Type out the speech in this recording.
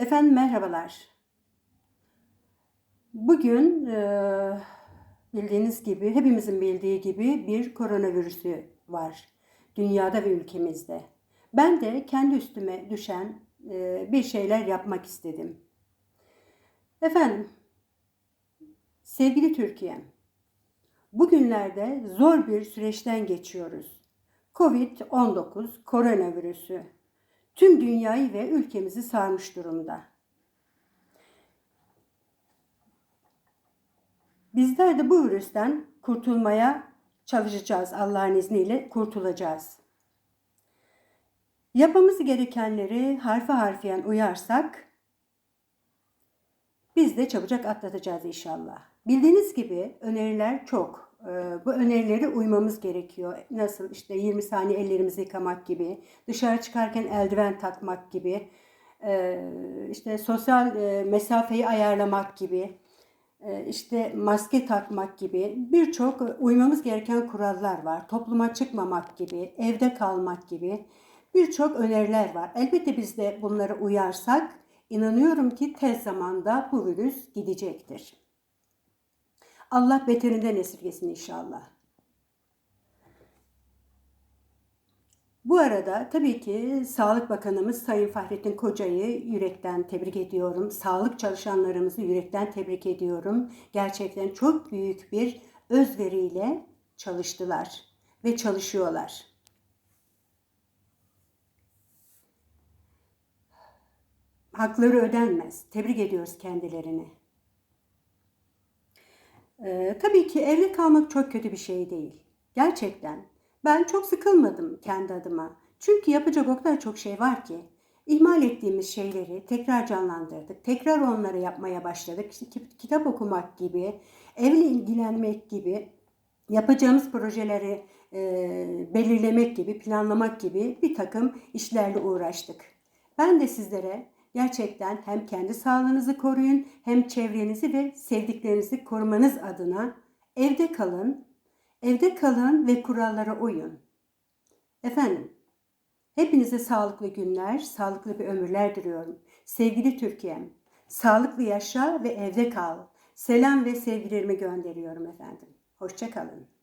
Efendim merhabalar. Bugün eee, bildiğiniz gibi, hepimizin bildiği gibi bir koronavirüsü var dünyada ve ülkemizde. Ben de kendi üstüme düşen eee, bir şeyler yapmak istedim. Efendim, sevgili Türkiye'm, bugünlerde zor bir süreçten geçiyoruz. Covid-19 koronavirüsü tüm dünyayı ve ülkemizi sarmış durumda. Bizler de bu virüsten kurtulmaya çalışacağız. Allah'ın izniyle kurtulacağız. Yapmamız gerekenleri harfi harfiyen uyarsak biz de çabucak atlatacağız inşallah. Bildiğiniz gibi öneriler çok. Ee, Bu önerileri uymamız gerekiyor. Nasıl işte 20 saniye ellerimizi yıkamak gibi, dışarı çıkarken eldiven takmak gibi, e, işte sosyal e, mesafeyi ayarlamak gibi, e, işte maske takmak gibi birçok uymamız gereken kurallar var. Topluma çıkmamak gibi, evde kalmak gibi birçok öneriler var. Elbette biz de bunları uyarsak inanıyorum ki tez zamanda bu virüs gidecektir. Allah beterinden esirgesin inşallah. Bu arada tabii ki Sağlık Bakanımız Sayın Fahrettin Koca'yı yürekten tebrik ediyorum. Sağlık çalışanlarımızı yürekten tebrik ediyorum. Gerçekten çok büyük bir özveriyle çalıştılar ve çalışıyorlar. Hakları ödenmez. Tebrik ediyoruz kendilerini. Ee, tabii ki evde kalmak çok kötü bir şey değil. Gerçekten. Ben çok sıkılmadım kendi adıma. Çünkü yapacak o kadar çok şey var ki. İhmal ettiğimiz şeyleri tekrar canlandırdık. Tekrar onları yapmaya başladık. Kitap okumak gibi, evle ilgilenmek gibi, yapacağımız projeleri e, belirlemek gibi, planlamak gibi bir takım işlerle uğraştık. Ben de sizlere gerçekten hem kendi sağlığınızı koruyun hem çevrenizi ve sevdiklerinizi korumanız adına evde kalın, evde kalın ve kurallara uyun. Efendim, hepinize sağlıklı günler, sağlıklı bir ömürler diliyorum. Sevgili Türkiye'm, sağlıklı yaşa ve evde kal. Selam ve sevgilerimi gönderiyorum efendim. Hoşçakalın.